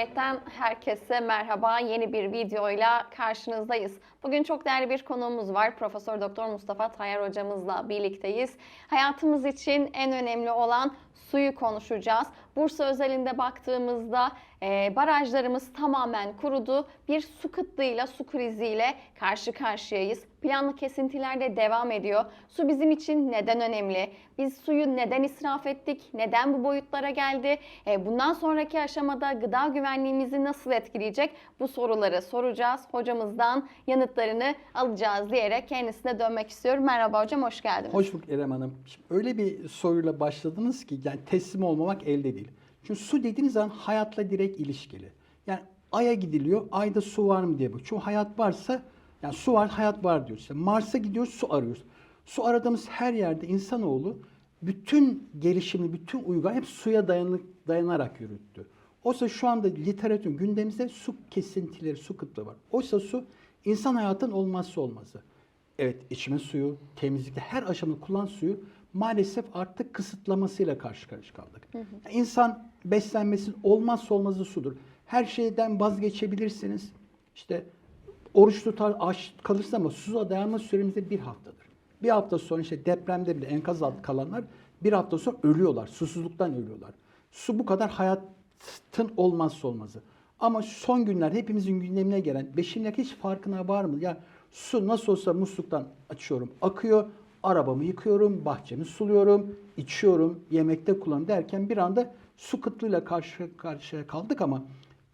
Cumhuriyet'ten herkese merhaba. Yeni bir videoyla karşınızdayız. Bugün çok değerli bir konuğumuz var. Profesör Doktor Mustafa Tayyar hocamızla birlikteyiz. Hayatımız için en önemli olan suyu konuşacağız. Bursa özelinde baktığımızda e, barajlarımız tamamen kurudu. Bir su kıtlığıyla, su kriziyle karşı karşıyayız. Planlı kesintiler de devam ediyor. Su bizim için neden önemli? Biz suyu neden israf ettik? Neden bu boyutlara geldi? E, bundan sonraki aşamada gıda güvenliğimizi nasıl etkileyecek? Bu soruları soracağız. Hocamızdan yanıtlarını alacağız diyerek kendisine dönmek istiyorum. Merhaba hocam, hoş geldiniz. Hoş bulduk İrem Hanım. Şimdi öyle bir soruyla başladınız ki yani teslim olmamak elde değil. Çünkü su dediğiniz zaman hayatla direkt ilişkili. Yani aya gidiliyor, ayda su var mı diye bak. Çünkü hayat varsa yani su var, hayat var diyoruz. İşte Mars'a gidiyoruz, su arıyoruz. Su aradığımız her yerde insanoğlu bütün gelişimi, bütün uygar hep suya dayanık, dayanarak yürüttü. Oysa şu anda literatürün gündemimizde su kesintileri, su kıtlığı var. Oysa su insan hayatının olmazsa olmazı. Evet içme suyu, temizlikte her aşamada kullan suyu maalesef artık kısıtlamasıyla karşı karşıya kaldık. Yani İnsan beslenmesinin olmazsa olmazı sudur. Her şeyden vazgeçebilirsiniz. İşte oruç tutar, aç kalırsınız ama suza dayanma süremiz de bir haftadır. Bir hafta sonra işte depremde bile enkaz altı kalanlar bir hafta sonra ölüyorlar. Susuzluktan ölüyorlar. Su bu kadar hayatın olmazsa olmazı. Ama son günler hepimizin gündemine gelen dakika hiç farkına var mı? Ya su nasıl olsa musluktan açıyorum, akıyor. Arabamı yıkıyorum, bahçemi suluyorum, içiyorum, yemekte kullanıyorum derken bir anda su kıtlığıyla karşı karşıya kaldık ama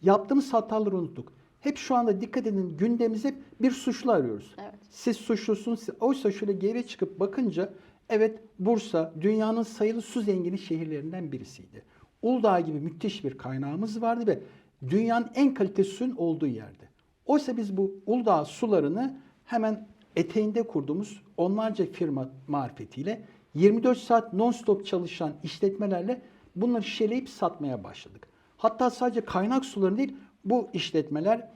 yaptığımız hataları unuttuk. Hep şu anda dikkat edin gündemimize hep bir suçlu arıyoruz. Evet. Siz suçlusunuz. siz- Oysa şöyle geri çıkıp bakınca evet Bursa dünyanın sayılı su zengini şehirlerinden birisiydi. Uludağ gibi müthiş bir kaynağımız vardı ve dünyanın en kaliteli suyun olduğu yerdi. Oysa biz bu Uludağ sularını hemen eteğinde kurduğumuz onlarca firma marifetiyle 24 saat non-stop çalışan işletmelerle bunları şişeleyip satmaya başladık. Hatta sadece kaynak suları değil bu işletmeler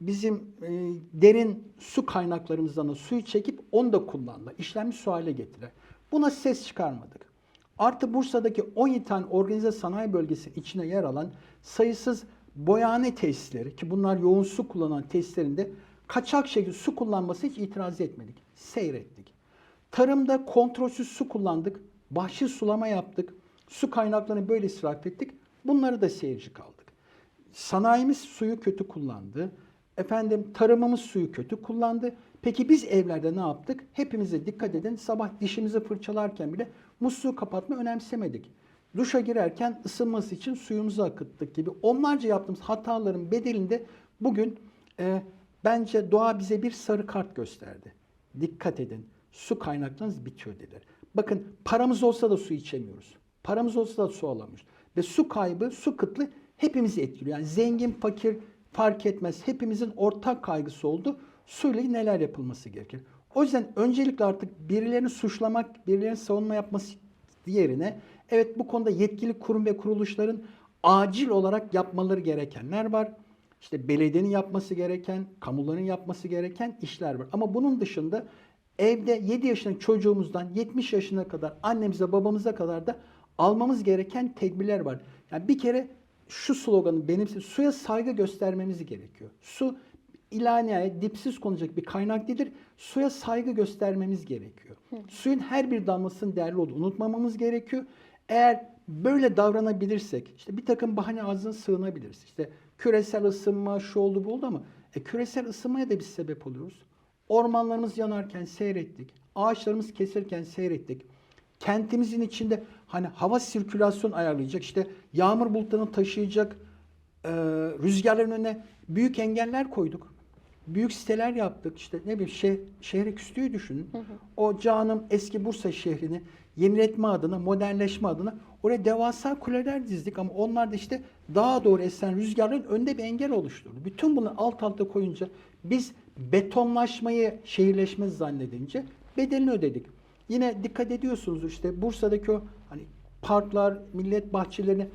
bizim e, derin su kaynaklarımızdan da suyu çekip onu da kullandı. İşlenmiş su hale getirdiler. Buna ses çıkarmadık. Artı Bursa'daki 17 tane organize sanayi bölgesi içine yer alan sayısız boyane tesisleri ki bunlar yoğun su kullanan tesislerinde kaçak şekilde su kullanması hiç itiraz etmedik. Seyrettik. Tarımda kontrolsüz su kullandık. Bahçe sulama yaptık. Su kaynaklarını böyle israf ettik. Bunları da seyirci kaldık. Sanayimiz suyu kötü kullandı. Efendim tarımımız suyu kötü kullandı. Peki biz evlerde ne yaptık? Hepimize dikkat edin. Sabah dişimizi fırçalarken bile musluğu kapatma önemsemedik. Duşa girerken ısınması için suyumuzu akıttık gibi onlarca yaptığımız hataların bedelinde bugün e, bence doğa bize bir sarı kart gösterdi. Dikkat edin. Su kaynaklarınız bitiyor dediler. Bakın paramız olsa da su içemiyoruz. Paramız olsa da su alamıyoruz. Ve su kaybı, su kıtlığı hepimizi etkiliyor. Yani zengin, fakir fark etmez. Hepimizin ortak kaygısı oldu. Suyla neler yapılması gerekir. O yüzden öncelikle artık birilerini suçlamak, birilerinin savunma yapması yerine evet bu konuda yetkili kurum ve kuruluşların acil olarak yapmaları gerekenler var. İşte belediyenin yapması gereken, kamuların yapması gereken işler var. Ama bunun dışında evde 7 yaşındaki çocuğumuzdan 70 yaşına kadar annemize babamıza kadar da almamız gereken tedbirler var. Yani bir kere şu sloganı benimse suya saygı göstermemiz gerekiyor. Su ila nihayet dipsiz konacak bir kaynak değildir. Suya saygı göstermemiz gerekiyor. Suyun her bir damlasının değerli olduğunu unutmamamız gerekiyor. Eğer böyle davranabilirsek, işte bir takım bahane ağzına sığınabiliriz. İşte küresel ısınma, şu oldu bu oldu ama e, küresel ısınmaya da biz sebep oluyoruz. Ormanlarımız yanarken seyrettik. Ağaçlarımız kesilirken seyrettik. Kentimizin içinde hani hava sirkülasyon ayarlayacak, işte yağmur bulutlarını taşıyacak e, rüzgarların önüne büyük engeller koyduk. Büyük siteler yaptık. İşte ne bileyim şeh, şehri küstüğü düşünün. O canım eski Bursa şehrini yeniletme adına, modernleşme adına oraya devasa kuleler dizdik ama onlar da işte daha doğru esen rüzgarların önünde bir engel oluşturdu. Bütün bunu alt alta koyunca biz betonlaşmayı şehirleşme zannedince bedelini ödedik. Yine dikkat ediyorsunuz işte Bursa'daki o hani parklar, millet bahçelerini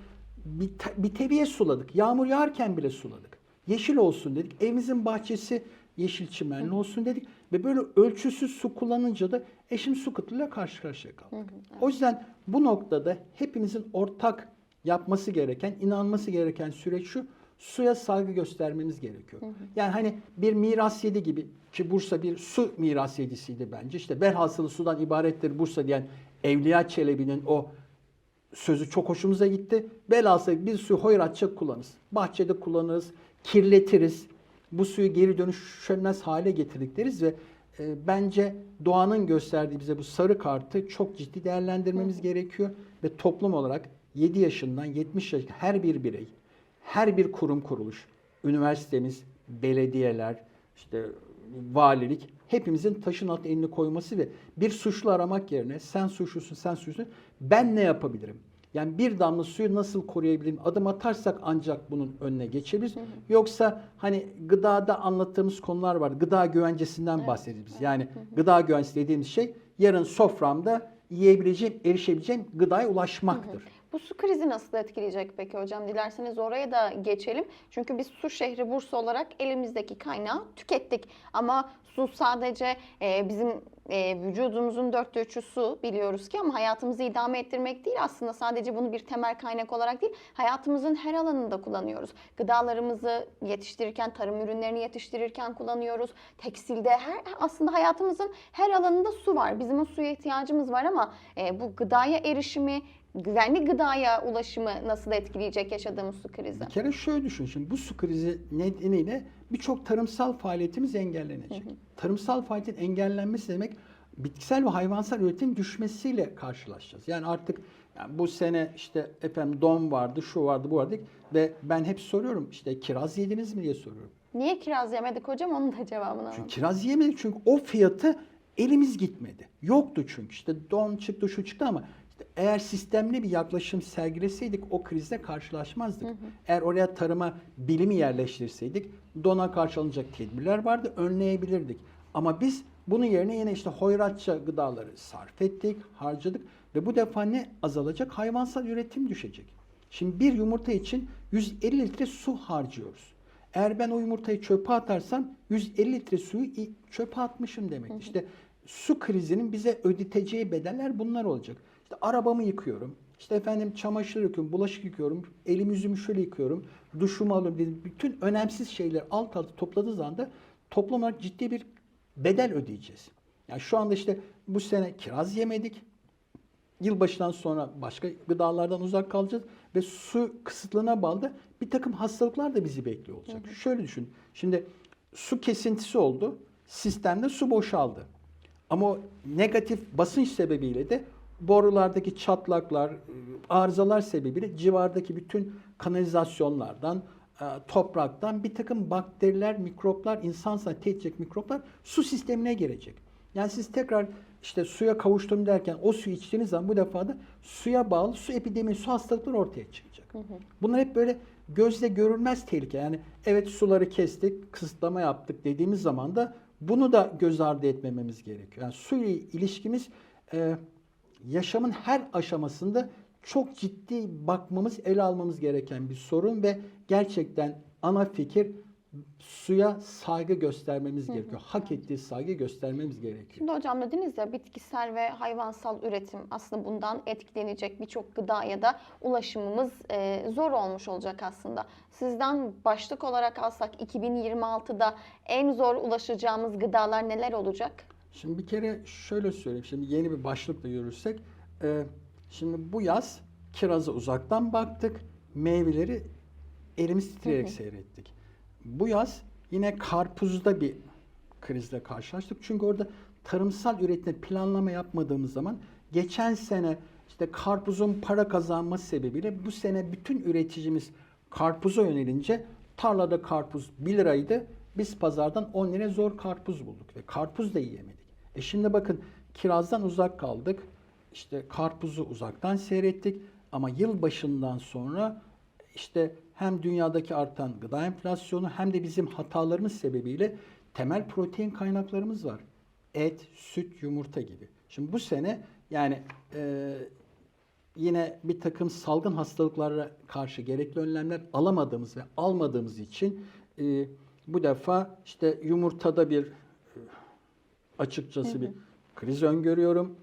bir, te- bir tebiye suladık. Yağmur yağarken bile suladık. Yeşil olsun dedik. Evimizin bahçesi yeşil çimenli olsun dedik. Ve böyle ölçüsüz su kullanınca da eşim su kıtlığıyla karşı karşıya kaldık. O yüzden bu noktada hepimizin ortak yapması gereken, inanması gereken süreç şu. Suya saygı göstermemiz gerekiyor. Yani hani bir miras yedi gibi ki Bursa bir su miras yedisiydi bence. İşte velhasılı sudan ibarettir Bursa diyen Evliya Çelebi'nin o sözü çok hoşumuza gitti. Velhasıl biz suyu hoyratça kullanırız. Bahçede kullanırız, kirletiriz. Bu suyu geri dönüşemez hale getirdik deriz ve e, bence doğanın gösterdiği bize bu sarı kartı çok ciddi değerlendirmemiz gerekiyor ve toplum olarak 7 yaşından 70 yaşına her bir birey, her bir kurum kuruluş, üniversitemiz, belediyeler, işte valilik hepimizin taşın altına elini koyması ve bir suçlu aramak yerine sen suçlusun, sen suçlusun, ben ne yapabilirim? Yani bir damla suyu nasıl koruyabilirim? Adım atarsak ancak bunun önüne geçebiliriz. Yoksa hani gıdada anlattığımız konular var. Gıda güvencesinden bahsediyoruz biz. Yani gıda güvencesi dediğimiz şey yarın soframda yiyebileceğim, erişebileceğim gıdaya ulaşmaktır. Bu su krizi nasıl etkileyecek peki hocam? Dilerseniz oraya da geçelim. Çünkü biz su şehri Bursa olarak elimizdeki kaynağı tükettik. Ama su sadece e, bizim e, vücudumuzun dörtte üçü su biliyoruz ki ama hayatımızı idame ettirmek değil aslında sadece bunu bir temel kaynak olarak değil hayatımızın her alanında kullanıyoruz. Gıdalarımızı yetiştirirken, tarım ürünlerini yetiştirirken kullanıyoruz. Tekstilde her aslında hayatımızın her alanında su var. Bizim o suya ihtiyacımız var ama e, bu gıdaya erişimi, güvenli gıdaya ulaşımı nasıl etkileyecek yaşadığımız su krizi? Bir kere şöyle düşün şimdi bu su krizi nedeniyle birçok tarımsal faaliyetimiz engellenecek. Tarımsal faaliyetin engellenmesi demek bitkisel ve hayvansal üretim düşmesiyle karşılaşacağız. Yani artık yani bu sene işte efendim don vardı, şu vardı, bu vardı ve ben hep soruyorum işte kiraz yediniz mi diye soruyorum. Niye kiraz yemedik hocam? Onun da cevabını alalım. Çünkü kiraz yemedik çünkü o fiyatı elimiz gitmedi. Yoktu çünkü işte don çıktı şu çıktı ama eğer sistemli bir yaklaşım sergileseydik o krizle karşılaşmazdık. Eğer oraya tarıma bilimi yerleştirseydik dona karşı alınacak tedbirler vardı önleyebilirdik. Ama biz bunun yerine yine işte hoyratça gıdaları sarf ettik, harcadık ve bu defa ne azalacak? Hayvansal üretim düşecek. Şimdi bir yumurta için 150 litre su harcıyoruz. Eğer ben o yumurtayı çöpe atarsam 150 litre suyu çöpe atmışım demek. İşte su krizinin bize ödeteceği bedeller bunlar olacak. İşte arabamı yıkıyorum. İşte efendim çamaşır yıkıyorum, bulaşık yıkıyorum, elimi yüzümü şöyle yıkıyorum, duşumu alıyorum dedim. Bütün önemsiz şeyler alt alta topladığı zaman da toplum olarak ciddi bir bedel ödeyeceğiz. Yani şu anda işte bu sene kiraz yemedik. Yılbaşından sonra başka gıdalardan uzak kalacağız ve su kısıtlığına bağlı bir takım hastalıklar da bizi bekliyor olacak. Şöyle düşün. Şimdi su kesintisi oldu. Sistemde su boşaldı. Ama o negatif basınç sebebiyle de borulardaki çatlaklar, arızalar sebebiyle civardaki bütün kanalizasyonlardan, e, topraktan bir takım bakteriler, mikroplar, insan sağlığına tehdit edecek mikroplar su sistemine girecek. Yani siz tekrar işte suya kavuştum derken o suyu içtiğiniz zaman bu defa da suya bağlı su epidemi, su hastalıkları ortaya çıkacak. Bunlar hep böyle gözle görülmez tehlike. Yani evet suları kestik, kısıtlama yaptık dediğimiz zaman da bunu da göz ardı etmememiz gerekiyor. Yani su ile ilişkimiz e, yaşamın her aşamasında çok ciddi bakmamız, ele almamız gereken bir sorun ve gerçekten ana fikir suya saygı göstermemiz gerekiyor. Hak ettiği saygı göstermemiz gerekiyor. Şimdi hocam dediniz ya bitkisel ve hayvansal üretim aslında bundan etkilenecek birçok gıdaya da ulaşımımız e, zor olmuş olacak aslında. Sizden başlık olarak alsak 2026'da en zor ulaşacağımız gıdalar neler olacak? Şimdi bir kere şöyle söyleyeyim. Şimdi yeni bir başlıkla yürürsek. e, şimdi bu yaz kirazı uzaktan baktık. Meyveleri elimiz titreyerek seyrettik. Bu yaz yine karpuzda bir krizle karşılaştık. Çünkü orada tarımsal üretimde planlama yapmadığımız zaman geçen sene işte karpuzun para kazanması sebebiyle bu sene bütün üreticimiz karpuza yönelince tarlada karpuz 1 liraydı. Biz pazardan 10 liraya zor karpuz bulduk ve karpuz da yiyemedik. E şimdi bakın kirazdan uzak kaldık. İşte karpuzu uzaktan seyrettik ama yıl başından sonra işte hem dünyadaki artan gıda enflasyonu hem de bizim hatalarımız sebebiyle temel protein kaynaklarımız var. Et, süt, yumurta gibi. Şimdi bu sene yani e, yine bir takım salgın hastalıklara karşı gerekli önlemler alamadığımız ve almadığımız için e, bu defa işte yumurtada bir açıkçası bir kriz öngörüyorum.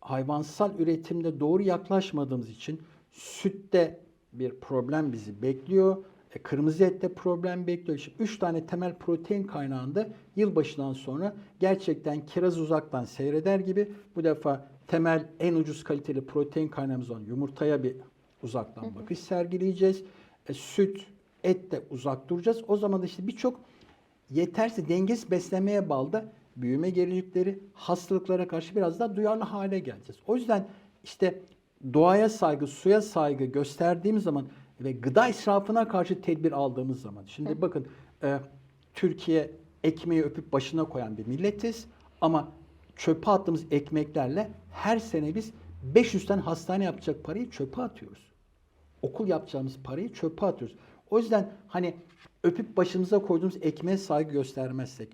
Hayvansal üretimde doğru yaklaşmadığımız için sütte bir problem bizi bekliyor. E, Kırmızı ette problem bekliyor. İşte 3 tane temel protein kaynağında yılbaşından sonra gerçekten kiraz uzaktan seyreder gibi bu defa temel en ucuz kaliteli protein kaynağımız olan yumurtaya bir uzaktan bakış sergileyeceğiz. E, süt, et de uzak duracağız. O zaman da işte birçok yetersiz dengesiz beslenmeye bağlı da büyüme gerilikleri, hastalıklara karşı biraz daha duyarlı hale geleceğiz. O yüzden işte doğaya saygı, suya saygı gösterdiğimiz zaman ve gıda israfına karşı tedbir aldığımız zaman. Şimdi bakın e, Türkiye ekmeği öpüp başına koyan bir milletiz ama çöpe attığımız ekmeklerle her sene biz 500 tane hastane yapacak parayı çöpe atıyoruz okul yapacağımız parayı çöpe atıyoruz. O yüzden hani öpüp başımıza koyduğumuz ekmeğe saygı göstermezsek,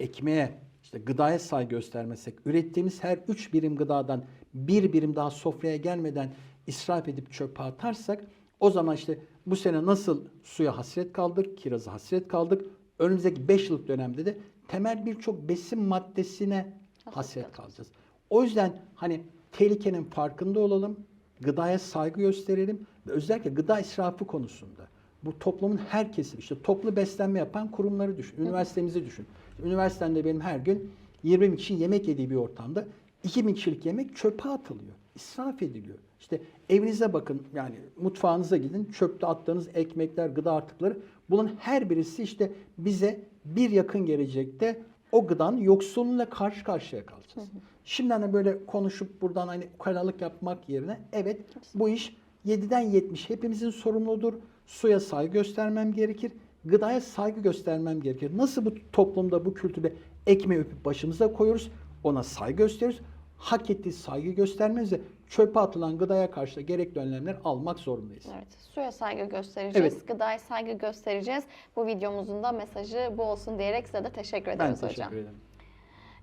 ekmeğe, işte gıdaya saygı göstermezsek, ürettiğimiz her üç birim gıdadan bir birim daha sofraya gelmeden israf edip çöpe atarsak, o zaman işte bu sene nasıl suya hasret kaldık, kiraza hasret kaldık, önümüzdeki 5 yıllık dönemde de temel birçok besin maddesine hasret kalacağız. O yüzden hani tehlikenin farkında olalım, gıdaya saygı gösterelim ve özellikle gıda israfı konusunda bu toplumun her kesimi, işte toplu beslenme yapan kurumları düşün, üniversitemizi düşün. Üniversitemde benim her gün 20 bin kişinin yemek yediği bir ortamda 2 bin kişilik yemek çöpe atılıyor, israf ediliyor. İşte evinize bakın yani mutfağınıza gidin çöpte attığınız ekmekler, gıda artıkları bunun her birisi işte bize bir yakın gelecekte o gıdanın yoksulluğuyla karşı karşıya kalacağız. Şimdiden de böyle konuşup buradan hani ukalalık yapmak yerine evet bu iş 7'den 70 hepimizin sorumludur. Suya saygı göstermem gerekir. Gıdaya saygı göstermem gerekir. Nasıl bu toplumda bu kültürde ekmeği öpüp başımıza koyuyoruz. Ona saygı gösteriyoruz. Hak ettiği saygı göstermemiz ve çöpe atılan gıdaya karşı da gerekli önlemler almak zorundayız. Evet, suya saygı göstereceğiz, Evet. gıdaya saygı göstereceğiz. Bu videomuzun da mesajı bu olsun diyerek size de teşekkür Ben ederiz teşekkür hocam. ederim.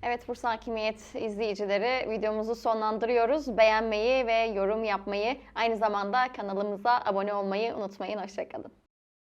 Evet Bursa Hakimiyet izleyicileri videomuzu sonlandırıyoruz. Beğenmeyi ve yorum yapmayı aynı zamanda kanalımıza abone olmayı unutmayın. Hoşçakalın.